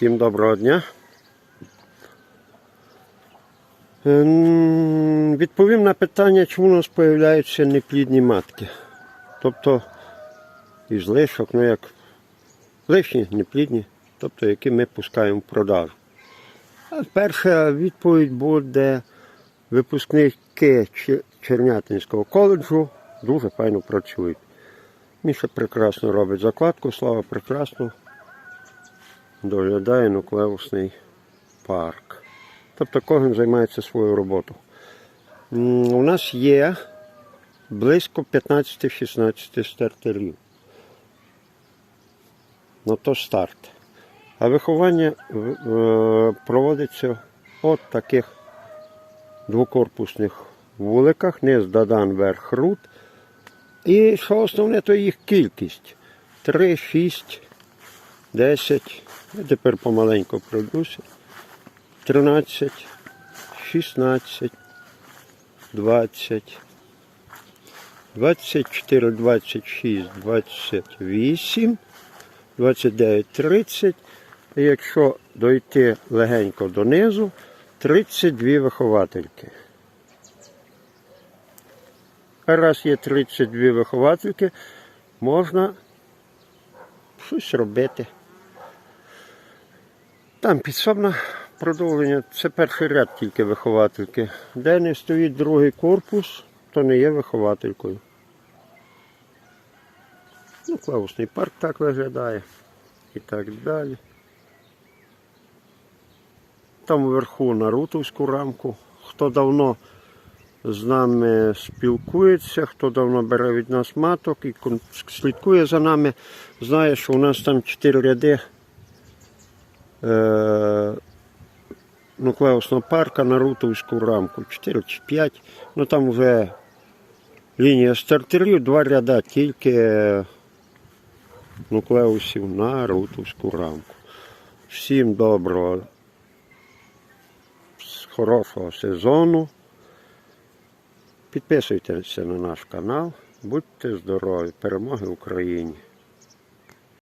Всім доброго дня. Ем, Відповім на питання, чому у нас з'являються неплідні матки. Тобто із лишок, ну як лишні, неплідні, тобто які ми пускаємо в продажу. Перша відповідь буде випускники Чернятинського коледжу дуже файно працюють. Міша прекрасно робить закладку, слава прекрасно доглядає нуклеусний парк. Тобто кожен займається своєю роботою. М, У нас є близько 15-16 стартерів. Ну то старт. А виховання е, проводиться от таких двокорпусних вуликах, низ дадан верх рут. І що основне, то їх кількість. 3, 6, 10. Я тепер помаленьку пройдуся. 13, 16, 20, 24, 26, 28, 29, 30. І якщо дойти легенько донизу, 32 виховательки. А раз є 32 виховательки, можна щось робити. Там підсобне продовження, це перший ряд тільки виховательки. Де не стоїть другий корпус, то не є вихователькою. Ну, клавусний парк так виглядає. І так далі. Там вверху на рутовську рамку. Хто давно з нами спілкується, хто давно бере від нас маток і слідкує за нами, знає, що у нас там чотири ряди е, нуклеусного парка на рутовську рамку. 4 чи 5. Ну там вже лінія стартерів, два ряда тільки нуклеусів на рутовську рамку. Всім доброго, хорошого сезону. Підписуйтеся на наш канал. Будьте здорові! Перемоги Україні!